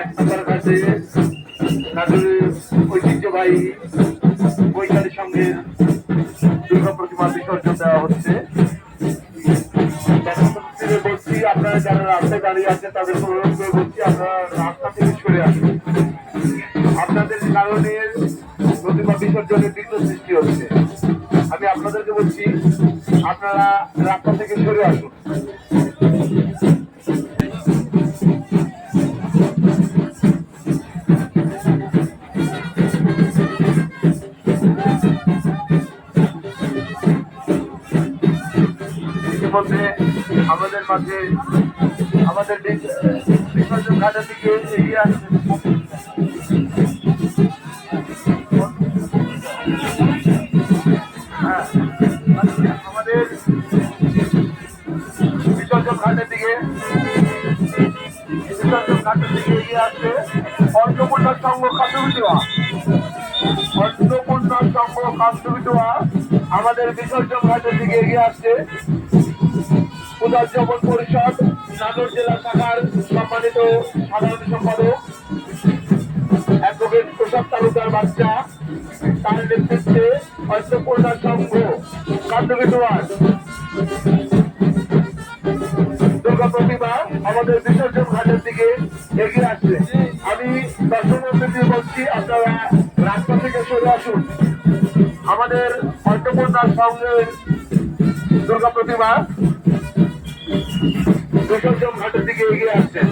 এক নম্বর ঘাটে নাটোরের ঐতিহ্যবাহী বৈশালী সঙ্গের দুর্গা প্রতিমা বিসর্জন দেওয়া হচ্ছে বলছি আপনারা যারা রাস্তায় দাঁড়িয়ে আছেন তাদের অনুরোধ করে বলছি আপনারা রাস্তা থেকে সরে আসুন আপনাদের কারণে প্রতিমা বিসর্জনের বিঘ্ন সৃষ্টি হচ্ছে আমি আপনাদেরকে বলছি, আপনারা রাস্তা থেকে সরে আসুন। ইতিমধ্যে আমাদের মাঝে আমাদের বিসর্জন ঘাটের দিকে এগিয়ে আসছে। হ্যাঁ, আমাদের বিসর্জন ঘাটের দিকে বিসর্জন ঘাটের দিকে এগিয়ে আসছে অন্নপূর্ণা সংঘ কাটুবিটুয়া অন্নপূর্ণা সংঘ কাটুবিটুয়া আমাদের বিসর্জন ঘাটের দিকে এগিয়ে আসছে। উদার্যবন পরিষদ, নাটোর জেলা শাখার সম্মানিত সাধারণ সম্পাদক, অ্যাডভোকেট প্রসাদ তালুকার বাচ্চা তার নেতৃত্বে অন্নপূর্ণা সংঘ কান্ডবিটুয়ার দুর্গা প্রতিমা আমাদের বিসর্জন ঘাটের দিকে এগিয়ে আসছে। আমি দর্শক মন্ত্রী বলছি, আপনারা রাস্তা থেকে সরে আসুন। আমাদের অন্নপূর্ণা সংঘের দুর্গা প্রতিমা বিসর্জন ঘাটের দিকে এগিয়ে আসছেন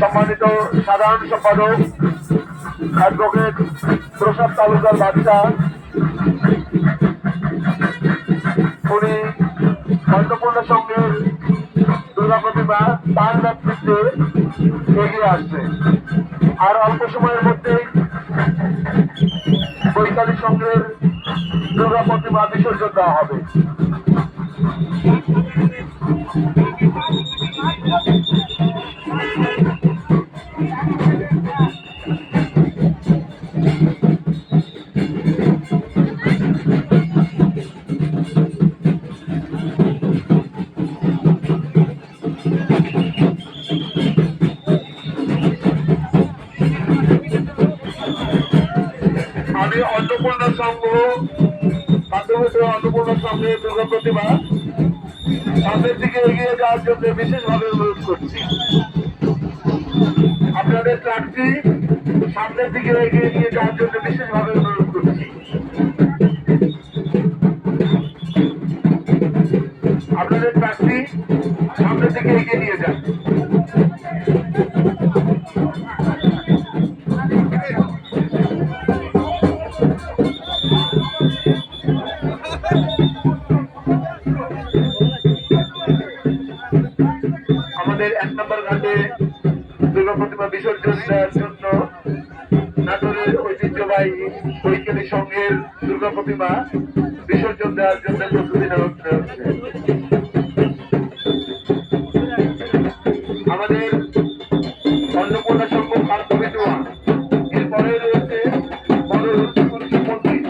সম্মানিত সাধারণ সম্পাদক অ্যাডভোকেট প্রসাদ তালুকার বাচ্চা এগিয়ে আসছে আর অল্প সময়ের মধ্যে বৈতালী সংঘের দুর্গা প্রতিমা বিসর্জন দেওয়া হবে। অন্নপূর্ণা দুর্গা প্রতিমা। সামনের দিকে এগিয়ে যাওয়ার জন্য বিশেষভাবে অনুরোধ করছি। আপনাদের ট্রাকটি সামনের দিকে এগিয়ে নিয়ে যাওয়ার জন্য বিশেষভাবে অনুরোধ করছি। আপনাদের ট্রাকটি ঐতিহ্যবাহী বৈজ্ঞানিক সংঘের দুর্গা প্রতিমা বিসর্জন দেওয়ার জন্য প্রস্তুতি নেওয়া হচ্ছে। আমাদের অন্নপূর্ণা সংঘ কান্তবিটুয়া এরপরে রয়েছে বড় তুলসী মন্দির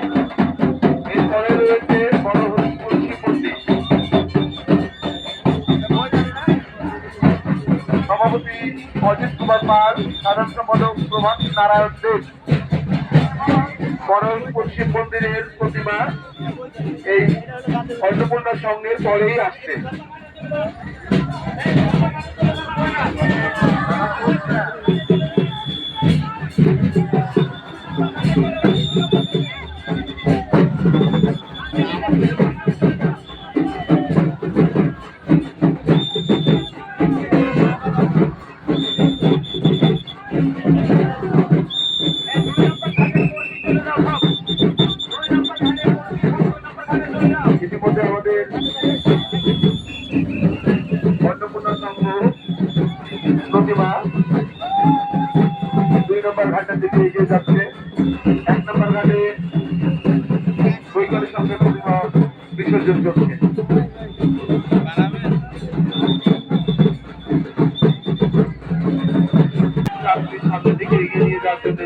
এরপরে রয়েছে বড় তুলসী মন্দির সভাপতি অজিত কুমার পাল, সাধারণ সম্পাদক প্রভাত নারায়ণ দেব। বড় পশ্চিম মন্দিরের প্রতিমা এই অন্নপূর্ণা সঙ্গে পরেই আসছে। রাস্তাঘাটে বৈকালের সঙ্গে প্রতিমা বিসর্জন করছে সামনের দিকে এগিয়ে নিয়ে যাওয়ার জন্য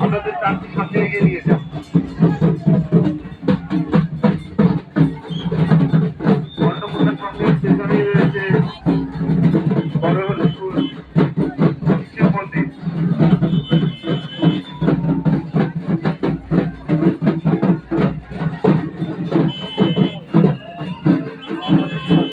আপনাদের চারটি সামনে এগিয়ে নিয়ে যান বড়